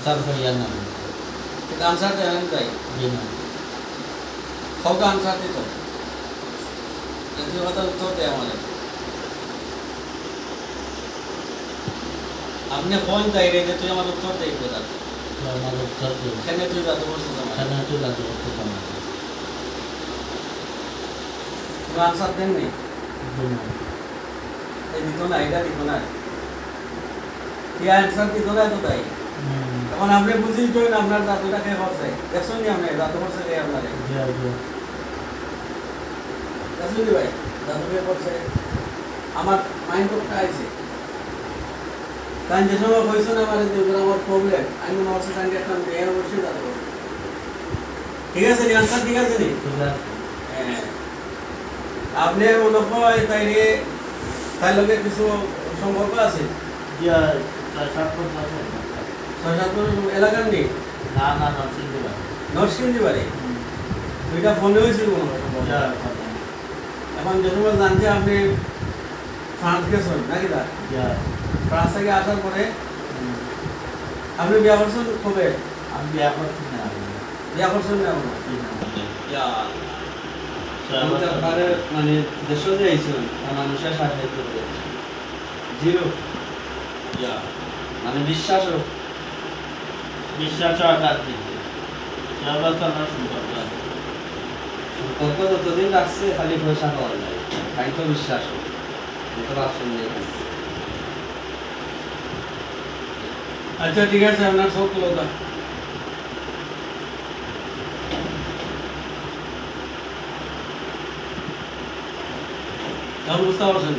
Answer ভাইয়া নাম answer জানেন তাই জি না আনসার দিত জাতীয় কথা উত্তর দেয় আমাদের আপনি কোন তাই রে যে তুই আমার উত্তর দেই কোথা তো আমার উত্তর দিল এখানে তুই জাদু করছিস আমার এখানে তো জাদু পারলাম কোনো আনসার দেননি জি না এই দিত না এটা দিত না কি আনসার দিত না তো তাই এখন আপনি বুঝি তো না আপনার দাদুটা কে করছে দেখছেন নি আপনি দাদু করছে কে আপনার দেখছেন ভাই? দাদু কে করছে আমার মাইন্ড করতে আইছে। কারণ যে সময় কইছেন আমার যে এগুলো আমার প্রবলেম আমি মনে হচ্ছে কারণ একটা মেয়ের অবশ্যই দাদু ঠিক আছে নি? আনসার ঠিক আছে নি? হ্যাঁ। আপনি মনে হয় তাই রে তাই লোকের কিছু সম্পর্ক আছে? সাত বছর আছে। ছয় সাত এলাকার নেই? না না নরসিংদী বাড়ি নরসিংদী বাড়ি দুইটা ফোনে হয়েছিল কথা। এখন যে সময় জানছে আপনি ফ্রান্স গেছেন নাকি দা ফ্রান্স থেকে আসার পরে আপনি বিয়া করছেন কবে? আমি বিয়া করছি না। বিয়া করছেন না মানে দেশে যে আইছিলেন মানুষের সাহায্য করে জিরো। মানে বিশ্বাসও বিশ্বাস আঘাত দিতে ছয় বছর আমার সম্পর্ক। আছে। সম্পর্ক যতদিন রাখছে খালি পয়সা পাওয়া যায় তাই তো বিশ্বাস তো অপশন নেই আচ্ছা ঠিক আছে আপনার সব কথা। বুঝতে পারছেন